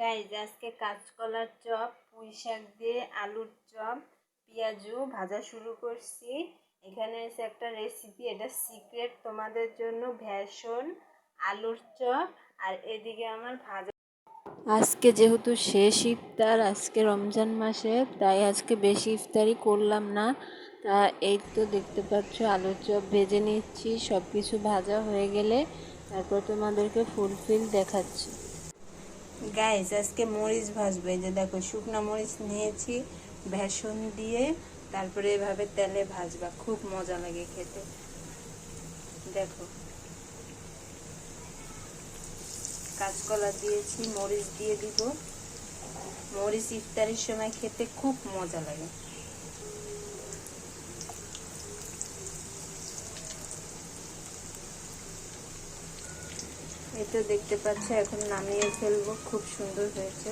Guys আজকে কাঁচকলার chop, পুঁই শাক দিয়ে আলুর চপ, পেঁয়াজু ভাজা শুরু করছি। এখানে আছে একটা রেসিপি এটা সিক্রেট তোমাদের জন্য ভ্যাসন আলুর চপ আর এদিকে আমার ভাজা। আজকে যেহেতু শেষ ইফতার, আজকে রমজান মাসে, তাই আজকে বেশি ইফতারি করলাম না। তা এই তো দেখতে পাচ্ছ, আলুর চপ ভেজে নিচ্ছি সব কিছু ভাজা হয়ে গেলে তারপর তোমাদেরকে ফুলফিল দেখাচ্ছি। গাইস আজকে মরিচ ভাজবো যে দেখো, শুকনো মরিচ নিয়েছি, বেসন দিয়ে, তারপরে এভাবে তেলে ভাজবা, খুব মজা লাগে খেতে। দেখো, কাঁচকলা দিয়েছি, মরিচ দিয়ে দিব। মরিচ ইফতারির সময় খেতে খুব মজা লাগে। তো দেখতে পাচ্ছ, এখন নামিয়ে ফেলব। খুব সুন্দর হয়েছে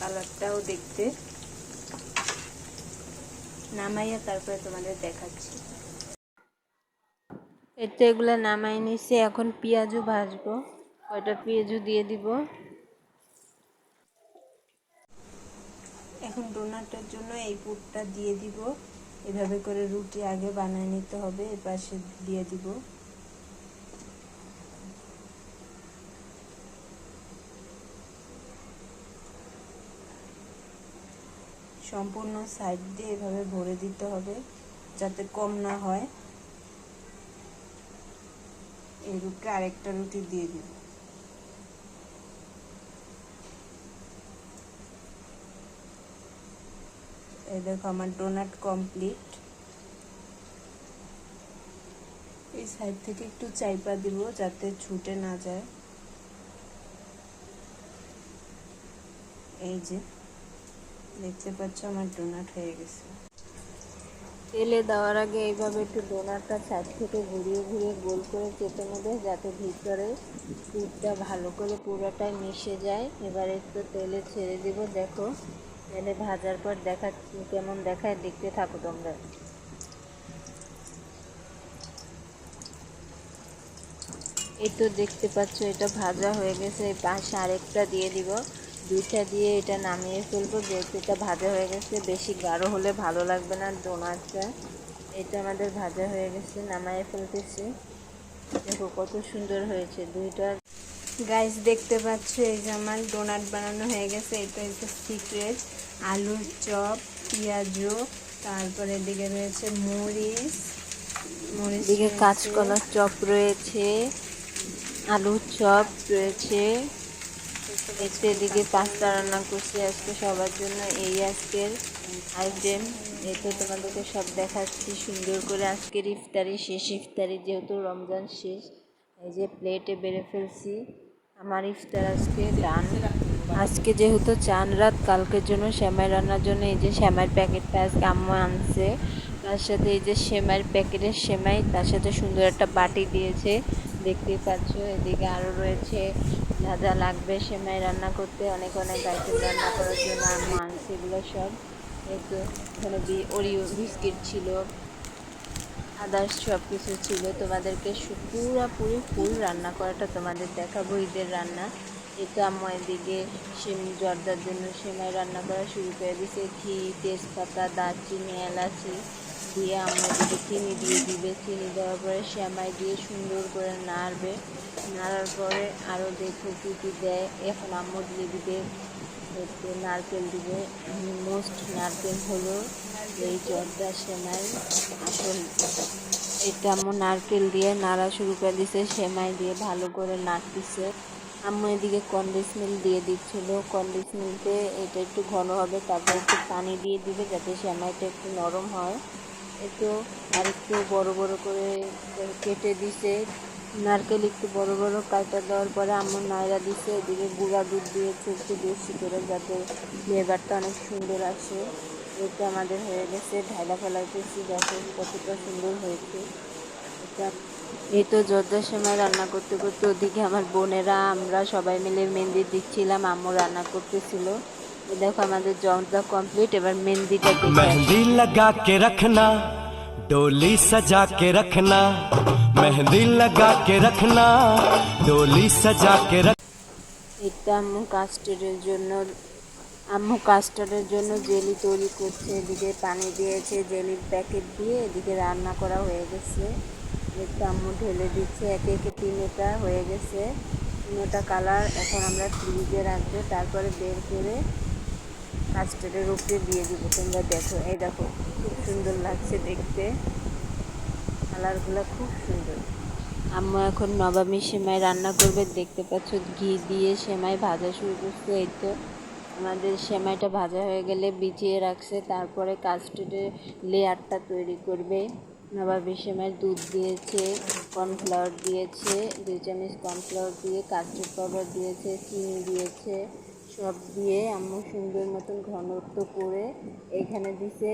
কালারটাও দেখতে। নামাইয়া তারপরে তোমাদের দেখাচ্ছি। এতে এগুলো নামাই নিছি, এখন পেঁয়াজও ভাজবো। কয়টা পেঁয়াজও দিয়ে দিব। এখন ডোনাটের জন্য এই পুরটা দিয়ে দিব। এভাবে করে রুটি আগে বানিয়ে নিতে হবে এ পাশে দিয়ে দিব। সম্পূর্ণ সাইড দিয়ে এভাবে ভরে দিতে হবে যাতে কম না হয়। এই রুটে আরেকটা রুটি দিয়ে দিব। এই দেখো আমার ডোনাট কমপ্লিট এই সাইড থেকে একটু চাইপা দিব যাতে ছুটে না যায়। এই যে। দেখতে পাচ্ছ আমার ডোনাট হয়ে গেছে। তেলে দেওয়ার আগে এইভাবে একটু ডোনাটটা সাইড থেকে ঘুরিয়ে ঘুরিয়ে গোল করে চেপে নেবে যাতে ভিতরে দুধটা ভালো করে পুরোটাই মিশে যায়। এবারে একটু তেলে ছেড়ে দিব। দেখো, তেলে ভাজার পর দেখা কেমন দেখায়। দেখতে থাকো তোমরা। এই তো দেখতে পাচ্ছ, এটা ভাজা হয়ে গেছে। পাশে আরেকটা দিয়ে দিব। দুইটা দিয়ে এটা নামিয়ে ফেলব। যেহেতু এটা ভাজা হয়ে গেছে বেশি গাঢ় হলে ভালো লাগবে না ডোনাটটা। এটা আমাদের ভাজা হয়ে গেছে নামায়ে ফেলতেছি। দেখো কত সুন্দর হয়েছে দুইটা। গাইস দেখতে পাচ্ছ এই যে আমার ডোনাট বানানো হয়ে গেছে। এটা হচ্ছে সিক্রেট আলুর চপ পেঁয়াজু তারপরে এদিকে রয়েছে মরিচ। মরিচ দিকে কাঁচকলার চপ রয়েছে আলুর চপ রয়েছে। একটু এদিকে পাস্তা রান্না করছি আজকে সবার জন্য। এই আজকের আইটেম এই তো তোমাদেরকে সব দেখাচ্ছি সুন্দর করে। আজকের ইফতারি, শেষ ইফতারি, যেহেতু রমজান শেষ, এই যে প্লেটে বেড়ে ফেলছি। আমার ইফতার আজকে ডান। আজকে যেহেতু চান রাত, কালকের জন্য শ্যামাই রান্নার জন্য এই যে শ্যামাইয়ের প্যাকেটটা আজকে আম্মু আনছে। তার সাথে এই যে সেমাইয়ের প্যাকেটের সেমাই, তার সাথে সুন্দর একটা বাটি দিয়েছে। দেখতেই পাচ্ছ, এদিকে আরও রয়েছে যা যা লাগবে, সেমাই রান্না করতে, অনেক অনেক আইটেম রান্না করার জন্য আম্মু আনছে এগুলো সব। একটু তো এখানে ওরিও বিস্কিট ছিল, আদার্স সব কিছু ছিল। তোমাদেরকে পুরোপুরি ফুল রান্না করাটা তোমাদের দেখাবো, ঈদের রান্না। এটা আম্মু এদিকে সিম জর্দার জন্য সেমাই রান্না করা শুরু করে দিয়েছে ঘি, তেজপাতা, দারচিনি, এলাচি। দিয়ে আম্মু এদিকে চিনি দিয়ে দিবে। চিনি দেওয়ার পরে শ্যামাই দিয়ে সুন্দর করে নাড়বে। নাড়ার পরে আরও দেখো কী কী দেয়। এখন আম্মু দিয়ে দিবে নারকেল দিবে। মোস্ট নারকেল হলো এই জর্দা সেমাই আসল এটা আম্মু নারকেল দিয়ে নাড়া শুরু করে দিছে। সেমাই দিয়ে ভালো করে নাড়তেছে। আম্মু এদিকে কন্ডেন্স মিল্ক দিয়ে দিচ্ছিল। কন্ডেন্স মিল্কে এটা একটু ঘন হবে, তারপর একটু পানি দিয়ে দিবে যাতে সেমাইটা একটু নরম হয়। একটু, আর একটু বড় বড় করে কেটে দিছে। নারকেল একটু বড় বড় কাটা দেওয়ার পরে আম্মু নাইরা দিছে, এদিকে গুঁড়া দুধ দিয়েছে একটু বেশি করে যাতে ফ্লেভারটা অনেক সুন্দর আসে। এটা আমাদের হয়ে গেছে ঢালা ফেলাইতেছি দেখো কতটা সুন্দর হয়েছে। এটা, এই তো যোদ্ধার সময় রান্না করতে করতে ওদিকে আমার বোনেরা, আমরা সবাই মিলে মেহেন্দি দিচ্ছিলাম, আম্মু রান্না করতেছিল। দেখো আমাদের জর্দা কমপ্লিট এবার মেহেন্দিটা দেখে আসি। मेहंदी लगा के रखना डोली सजा के रखना मेहंदी लगा के रखना डोली सजा के रख এটা আম্মু কাস্টার্ডের জন্য আম্মু কাস্টার্ডের জন্য জেলি তৈরি করছে এদিকে পানি দিয়েছে জেলির প্যাকেট দিয়ে এদিকে রান্না করা হয়ে গেছে এটা আম্মু ঢেলে দিচ্ছে একে একে তিনোটা হয়ে গেছে তিনোটা কালার এখন আমরা ফ্রিজে রাখবো তারপরে বের করে কাস্টার্ডের উপরে দিয়ে দিব। তোমরা দেখো, এই দেখো, খুব সুন্দর লাগছে দেখতে। কালারগুলো খুব সুন্দর। আম্মু এখন নবাবী সেমাই রান্না করবে, দেখতে পাচ্ছ ঘি দিয়ে সেমাই ভাজা শুরু করছে, এই তো। আমাদের সেমাইটা ভাজা হয়ে গেলে বিছিয়ে রাখছে, তারপরে কাস্টার্ডের লেয়ারটা তৈরি করবে। নবাবী সেমাই দুধ দিয়েছে কর্নফ্লাওয়ার দিয়েছে, দুই চামচ কর্নফ্লাওয়ার দিয়ে কাস্টার্ড পাউডার দিয়েছে, চিনি দিয়েছে। সব দিয়ে আম্মু সুন্দর মতন ঘনত্ব করে এখানে দিছে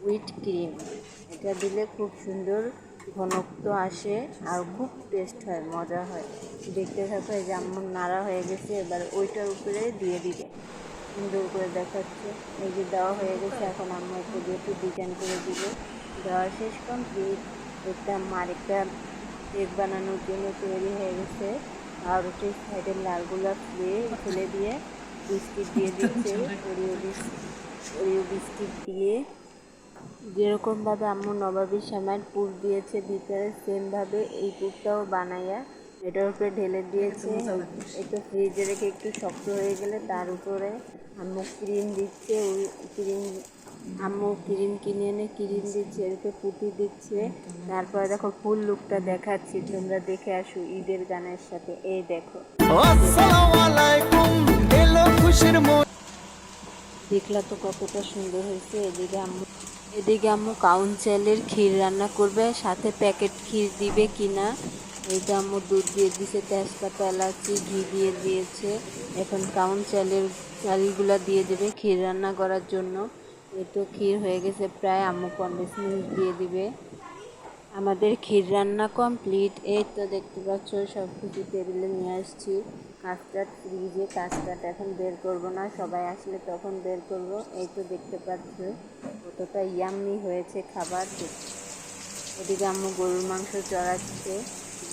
হুইট ক্রিম এটা দিলে খুব সুন্দর ঘনত্ব আসে আর খুব টেস্ট হয়, মজা হয়। দেখতে থাকো, এই যে আম্মুর নাড়া হয়ে গেছে, এবার ওইটার উপরে দিয়ে দিবে। সুন্দর করে দেখাচ্ছে। এই যে দেওয়া হয়ে গেছে, এখন আম্মু একটু দিয়ে একটু ডিজাইন করে দিবে। দেওয়া শেষ কমপ্লিট একটা আম্মা আরেকটা কেক বানানোর জন্য তৈরি হয়ে গেছে। আর সাইডের লালগুলো ফুলে ফেলে দিয়ে বিস্কিট দিয়ে দিচ্ছে, ওরিও বিস্কিট ওরিও বিস্কিট দিয়ে। যেরকমভাবে আম্মু নবাবী শ্যামার পুর দিয়েছে ভিতরে, সেমভাবে এই পুরটাও বানাইয়া এটার উপরে ঢেলে দিয়েছে। একটু ফ্রিজে রেখে একটু শক্ত হয়ে গেলে তার উপরে আম্মু ক্রিম দিচ্ছে, ওই ক্রিম আম্মু ক্রিম কিনে এনে ক্রিম দিচ্ছে উপরে পুটি দিচ্ছে। তারপরে দেখো ফুল লুকটা দেখাচ্ছি তোমরা দেখে আসো ঈদের গানের সাথে। এই দেখো। দেখলা তো কতটা সুন্দর হয়েছে এদিকে আম্মু এদিকে আম্মু কাউন চালের ক্ষীর রান্না করবে সাথে প্যাকেট ক্ষীর দিবে কিনা। এইটা আম্মু দুধ দিয়ে দিয়েছে তেজপাতা এলাচি ঘি দিয়ে দিয়েছে। এখন কাউন চালের চালগুলা দিয়ে দেবে ক্ষীর রান্না করার জন্য। এই তো ক্ষীর হয়ে গেছে, প্রায় আম্মু পঞ্চাশ মিনিট দিয়ে দিবে। আমাদের ক্ষীর রান্না কমপ্লিট এই তো দেখতে পাচ্ছ সব কিছু টেবিলে নিয়ে আসছি। কাস্টার্ড ফ্রিজে কাস্টার্ড এখন বের করব না, সবাই আসলে তখন বের করব। এই তো দেখতে পাচ্ছ, কতটা ইয়াম্মি হয়েছে খাবার। এদিকে আম্মু গরুর মাংস চড়াচ্ছে,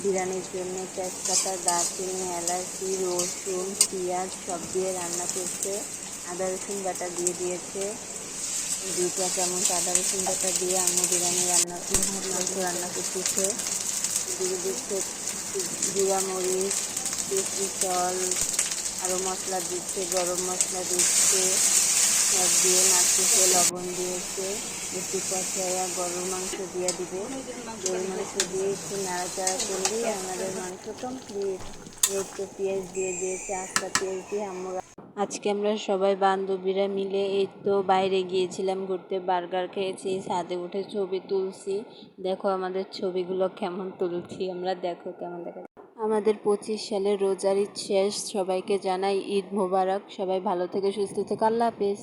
বিরিয়ানির জন্য তেজপাতা, দারচিনি, এলাচি, রসুন, পেঁয়াজ সব দিয়ে রান্না করছে। আদা, রসুন বাটা দিয়ে দিয়েছে। দুই চা চামচ আদা রসুন দিয়ে আম্মু বিরিয়ানি রান্না মাংস রান্না করতেছে দিচ্ছে জিরা মরিচ বেশি জল আরও মশলা দিচ্ছে, গরম মশলা দিচ্ছে। সব দিয়ে নাচতেছে লবণ দিয়েছে। একটু কষাইয়া গরুর মাংস দিয়ে দিবে। গরুর মাংস দিয়ে একটু নাড়াচাড়া করলেই আমাদের মাংস কমপ্লিট একটু পেঁয়াজ দিয়ে দিয়েছে, আস্তা পেঁয়াজ দিয়ে আমরা আজকে আমরা সবাই বান্ধবীরা মিলে এই তো বাইরে গিয়েছিলাম, ঘুরতে বার্গার খেয়েছি, ছাদে উঠে ছবি তুলছি। দেখো আমাদের ছবিগুলো কেমন তুলছি, আমরা দেখো কেমন দেখা আমাদের পঁচিশ সালের রোজার ঈদ শেষ, সবাইকে জানাই ঈদ মোবারক, সবাই ভালো থেকে সুস্থ থেকে আল্লাহ হাফেজ।